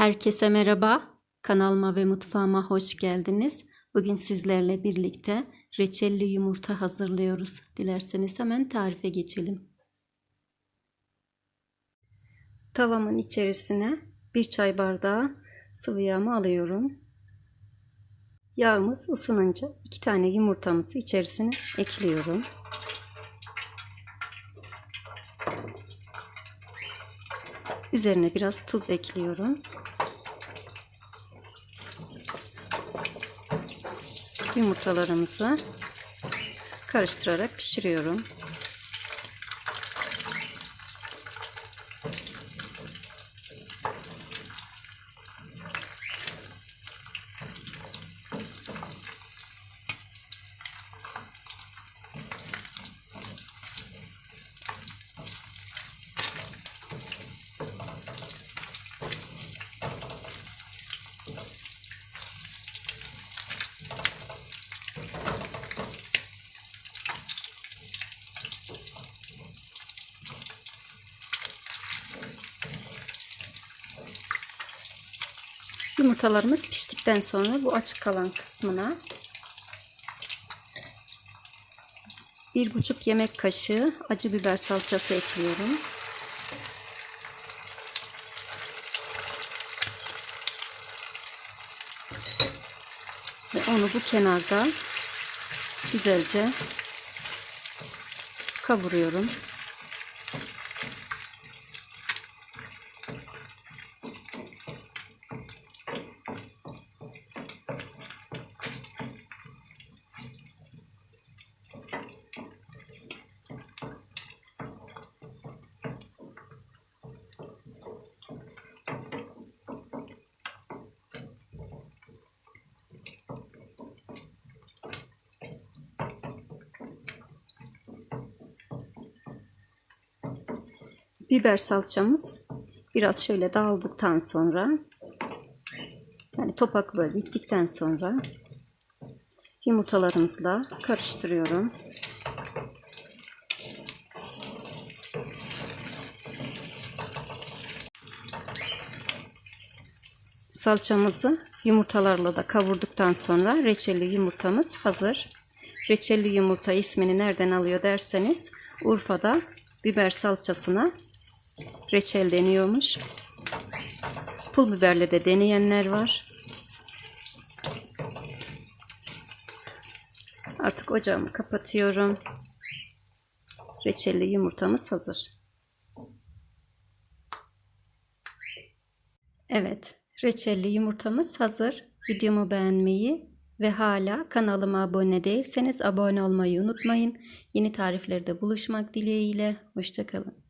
Herkese merhaba. Kanalıma ve mutfağıma hoş geldiniz. Bugün sizlerle birlikte reçelli yumurta hazırlıyoruz. Dilerseniz hemen tarife geçelim. Tavamın içerisine bir çay bardağı sıvı yağımı alıyorum. Yağımız ısınınca iki tane yumurtamızı içerisine ekliyorum. Üzerine biraz tuz ekliyorum. Yumurtalarımızı karıştırarak pişiriyorum. Yumurtalarımız piştikten sonra bu açık kalan kısmına bir buçuk yemek kaşığı acı biber salçası ekliyorum. Ve onu bu kenarda güzelce kavuruyorum. Biber salçamız biraz şöyle dağıldıktan sonra yani topaklığa gittikten sonra yumurtalarımızla karıştırıyorum. Salçamızı yumurtalarla da kavurduktan sonra reçelli yumurtamız hazır. Reçelli yumurta ismini nereden alıyor derseniz Urfa'da biber salçasına reçel deniyormuş. Pul biberle de deneyenler var. Artık ocağımı kapatıyorum. Reçelli yumurtamız hazır. Evet, reçelli yumurtamız hazır. Videomu beğenmeyi ve hala kanalıma abone değilseniz abone olmayı unutmayın. Yeni tariflerde buluşmak dileğiyle. Hoşçakalın.